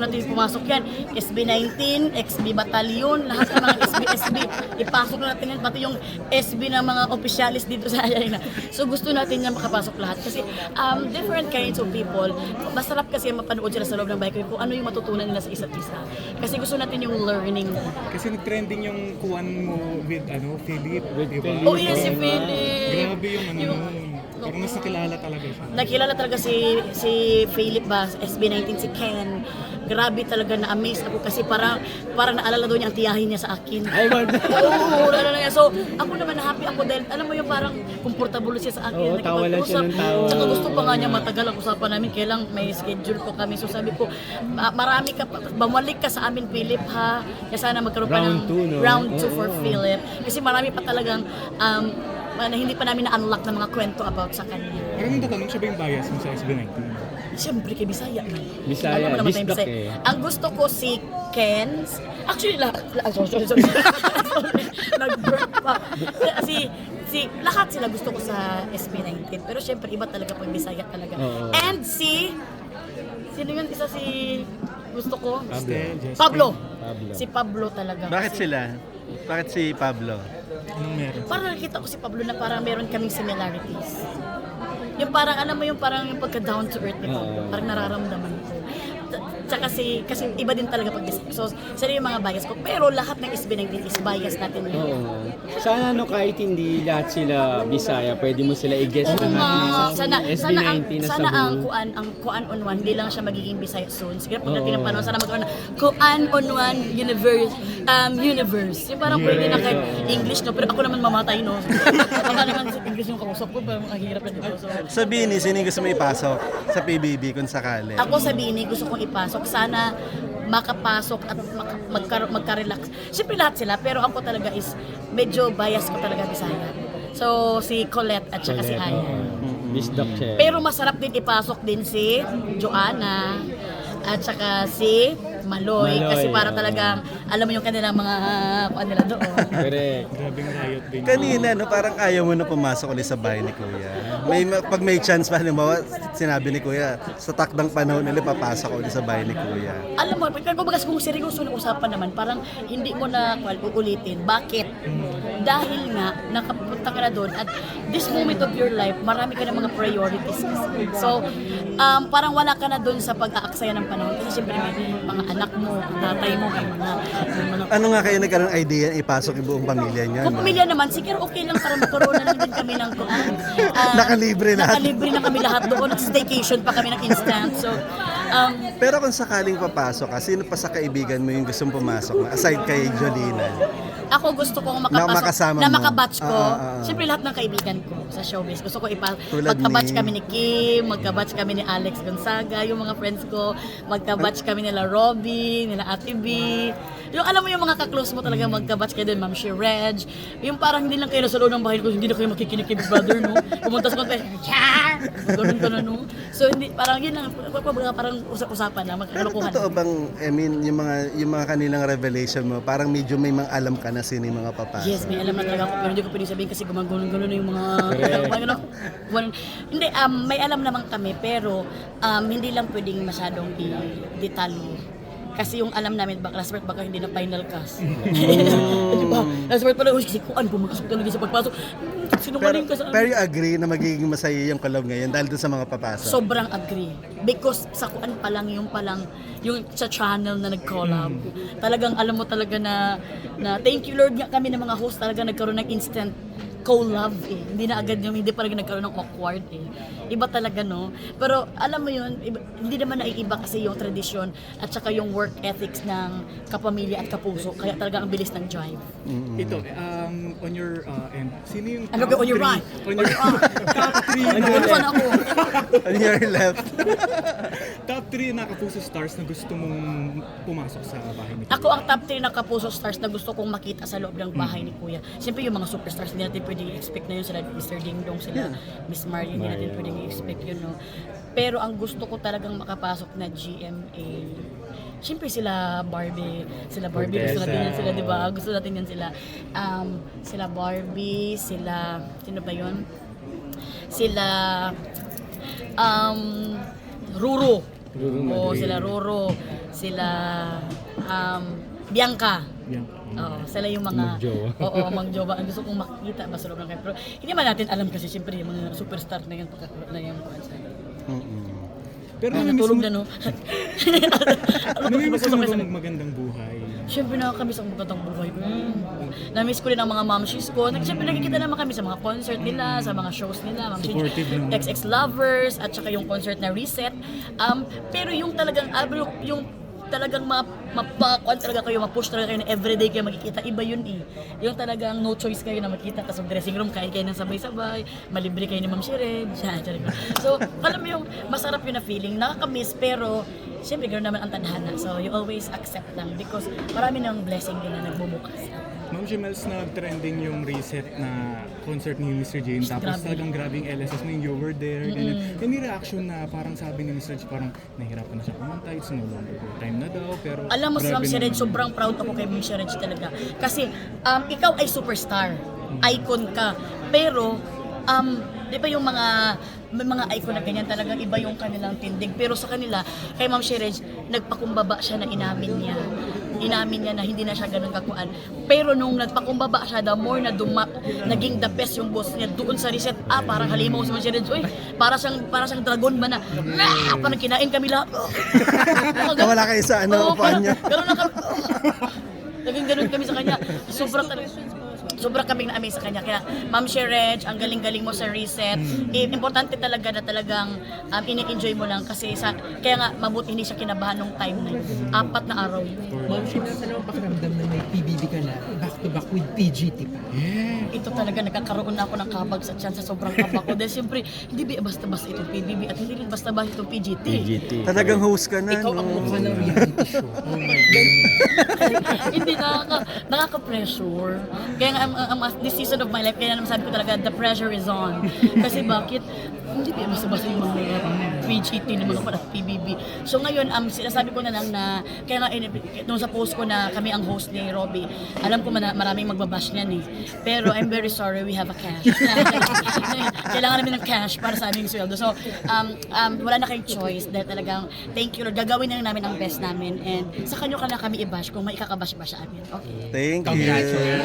natin pumasok yan. SB19, XB Battalion, lahat ng mga SB, SB. Ipasok na natin yan, pati yung SB ng mga opisyalis dito sa Ayayna. So gusto natin yan makapasok lahat. Kasi um, different kinds of people, masarap kasi mapanood sila sa loob ng bike kung ano yung matutunan nila sa isa't isa. Kasi gusto natin yung learning. Kasi nag-trending yung kuwan mo with ano, Philip, di ba? Philip. Oh yes, si Philip. Grabe yung ano Yung- nun. Parang mas nakilala talaga siya. Nakilala talaga si si Philip ba, SB19 si Ken. Grabe talaga na-amaze ako kasi parang parang naalala doon niya ang tiyahin niya sa akin. Ay, wag. Oo, naalala niya. So, ako naman happy ako dahil alam mo yung parang comfortable siya sa akin. Oo, tawa lang siya ng tawa. Tsaka gusto pa nga niya matagal ang usapan namin. Kailang may schedule po kami. So sabi ko, "Ma- marami ka, pa- bumalik ka sa amin, Philip, ha? Kaya sana magkaroon pa Round ng two, no? round 2 Oo. for Philip. Kasi marami pa talagang um, na hindi pa namin na-unlock ng mga kwento about sa kanya. Parang natatanong siya ba yung bias mo sa SB19? Siyempre kay Bisaya. Bisaya, Alam mo naman Bisaya. eh. Ang gusto ko si Ken. Actually, la, la, sorry, sorry, sorry. Nag-burp pa. Si, si, lahat sila gusto ko sa SB19. Pero siyempre, iba talaga pag Bisaya talaga. Oo. And si, sino yun? Isa si, gusto ko? Jessica. Pablo. Pablo. Si Pablo talaga. Bakit Kasi sila? Bakit si Pablo? Anong meron? Parang nakita ko si Pablo na parang meron kaming similarities. Yung parang, alam mo yung parang yung pagka down to earth ni Pablo, Oo. parang nararamdaman ko. Tsaka si, kasi iba din talaga pag So, sila yung mga bias ko. Pero lahat ng SB19 is bias natin. Oo. Sana no kahit hindi lahat sila Bisaya, pwede mo sila i-guess na natin Sana, sa sana ang, SB19 na sana sa ang buong- kuan, ang kuan on one, hindi lang siya magiging Bisaya soon. Sige, pagdating ng Oo. panahon, sana magkaroon ng kuan on one universe, um, universe. Yung parang pwede na kahit English, no? Pero ako naman mamatay, no? Baka naman sa English yung kausap ko, parang ang hirap na dito. So, Sa Bini, sino yung gusto mo ipasok sa PBB kung sakali? Ako sa Bini, gusto kong ipasok. Sana makapasok at magka, magka-relax. Siyempre lahat sila, pero ako talaga is medyo bias ko talaga Bisaya. So, si Colette at saka si Aya. Bisdak siya. Pero masarap din ipasok din si Joanna at saka si Maloy, Maloy, kasi para talagang alam mo yung kanilang mga kuan nila doon. Correct. Grabe ng riot din. Kanina, no, parang ayaw mo na pumasok ulit sa bahay ni Kuya. May, pag may chance pa, halimbawa, sinabi ni Kuya, sa takdang panahon ulit, papasok ulit sa bahay ni Kuya. alam mo, pag kumbaga kung seryoso na usapan naman, parang hindi mo na well, uulitin. Bakit? Dahil nga, nakapunta ka na doon at this moment of your life, marami ka na mga priorities kasi. So, um, parang wala ka na doon sa pag-aaksaya ng panahon. Kasi siyempre may mga anak mo, tatay mo, may mga, may mga Ano nga kayo nagkaroon idea ipasok yung buong pamilya niyo? kung pamilya naman, sige okay lang para magkaroon na din kami ng kuan. Ah, Nakalibre lahat. Nakalibre na kami lahat doon. Staycation pa kami ng instant. So, um, Pero kung sakaling papasok ka, sino pa sa kaibigan mo yung gustong pumasok? Aside kay Jolina. Ako gusto kong Na makapasok, makasama na makabatch ko. Ah, ah, ah. Siyempre lahat ng kaibigan ko sa showbiz. Gusto ko ipa Tulad magkabatch ni- kami ni Kim, magkabatch kami ni Alex Gonzaga, yung mga friends ko, magkabatch kami nila Robby, nila Ate B. Yung alam mo yung mga kaklose mo talaga magkabatch kayo din, Ma'am She Reg. Yung parang hindi lang kayo nasa loob ng bahay ko, hindi na kayo makikinig kay Big Brother, no? Pumunta sa konti, Char! Ganun ka na, no? So, hindi, parang yun lang, parang usap-usapan lang, magkakalokohan. Totoo bang, I mean, yung mga, yung mga kanilang revelation mo, parang medyo may mga alam ka na sino yung mga papasok. Yes, may alam na talaga ako pero hindi ko pwedeng sabihin kasi gumagulong-gulo na yung mga ano, hindi um, may alam naman kami pero um, hindi lang pwedeng masyadong i-detalye. Kasi yung alam namin, baka last part baka hindi na final cast. Di ba? Last part pala, uy, kasi kuan, pumasok talaga sa pagpasok. Pero, Sinungaling ka sa pero you agree na magiging masaya yung collab ngayon dahil doon sa mga papasok? Sobrang agree. Because sa kuan pa lang, yung pa lang, yung sa channel na nag-collab, talagang alam mo talaga na, na thank you Lord nga kami ng mga host talaga nagkaroon ng instant collab eh. Hindi na agad yung, hindi pa rin nagkaroon ng awkward eh. Iba talaga no. Pero alam mo yun, iba, hindi naman naiiba kasi yung tradisyon at saka yung work ethics ng kapamilya at kapuso. Kaya talaga ang bilis ng drive. Ito, um, on your uh, end, sino yung Ano top ba, on your three- right? On your top 3 Ano fan ako? On your left. top 3 na kapuso stars na gusto mong pumasok sa bahay ni Ako ang top 3 na kapuso stars na gusto kong makita sa loob ng bahay ni Kuya. Siyempre yung mga superstars, hindi natin pwedeng i-expect na yun sila, Mr. Ding Dong, sila, Miss Marley, hindi natin pwedeng i-expect yun, no? Pero ang gusto ko talagang makapasok na GMA, Siyempre sila Barbie, sila Barbie, gusto natin yan sila, di ba? Gusto natin yan sila. Um, sila Barbie, sila, sino ba yun? Sila, um, Ruro. Ruro Oo, Madrid. sila Ruro. sila um, Bianca. Yan. Oo, sila yung mga Magjowa. Oo, magjowa. Ang gusto kong makikita ba sa loob ng kayo. Pero hindi man natin alam kasi siyempre yung mga superstar na yan pagkakaroon na yung kuwan sa Mm-mm. Pero Ah, namiss natulog mo, na no. namiss mo ba magandang buhay? Siyempre nakakamiss ang magandang buhay ko. Namiss ko rin ang mga momshies ko. Nag- Siyempre nakikita naman kami sa mga concert nila, sa mga shows nila. Ma'am Shish, Supportive naman. XX Lovers, at saka yung concert na Reset. Um, pero yung talagang, ah, yung talagang ma mapakuan talaga kayo, ma-push talaga kayo na everyday kayo makikita, iba yun eh. Yung talagang no choice kayo na makita, tapos dressing room, kain kayo ng sabay-sabay, malibre kayo ni Ma'am yan. So, alam mo yung masarap yun na feeling, nakakamiss, pero siyempre ganoon naman ang tadhana. So, you always accept lang because marami ng blessing din na nagbubukas. Ma'am Jemels, nag-trending yung reset na concert ni Mr. Jane. Tapos Grabe. talagang grabing LSS mo yung you were there. Ganyan. Yung reaction na parang sabi ni Mr. J, parang nahirapan na siya kumanta. It's no longer time na daw. Pero Alam mo, grabe Ma'am Shired, naman. sobrang proud ako kay Ma'am Shired talaga. Kasi, um, ikaw ay superstar. Icon ka. Pero, um, di ba yung mga may mga icon na ganyan talagang iba yung kanilang tindig. Pero sa kanila, kay Ma'am Shirej, nagpakumbaba siya na inamin niya. Inamin niya na hindi na siya ganun kakuan. Pero nung nagpakumbaba siya, the more na duma, naging the best yung boss niya doon sa reset. Ah, parang halimaw si Shirej. Uy, para siyang, para siyang dragon ba na, ah, parang kinain kami lahat. Nawala kayo sa ano, parang niyo. Ganun na kami. Naging ganun kami sa kanya. Sobrang Sobrang kaming na-amaze sa kanya. Kaya, Ma'am Shereg, ang galing-galing mo sa reset. Eh, importante talaga na talagang um, ini-enjoy mo lang kasi sa kaya nga mabuti hindi siya kinabahan nung time na yun. Apat na araw yun. Ma'am Shimel, ano ang pakiramdam na may PBB ka na back to back with PGT pa? Ito talaga nagkakaroon na ako ng kabag sa tiyan sa sobrang kabag ko. Dahil siyempre, hindi ba basta-basta itong PBB at hindi rin basta-basta itong PGT. PGT. Talagang host ka na, Ikaw ang no? mukha ng reality show. hindi nakaka nakaka-pressure. Kaya nga, ang, ang, ang- this season of my life, kaya naman sabi ko talaga, the pressure is on. Kasi bakit? Hindi ba basta-basta yung mga PGT ng mga parat PBB. So ngayon, um, sinasabi ko na lang na, kaya nga, nung sa post ko na kami ang host ni Robbie, alam ko man, maraming magbabash niyan eh. Pero I'm very sorry, we have a cash. Kailangan namin ng cash para sa aming sweldo. So, um, um, wala na kayong choice dahil talagang, thank you Lord, gagawin na lang namin ang best namin and sa kanyo ka na kami i-bash kung may ikakabash ba sa amin. Okay. Thank you. Congratulations.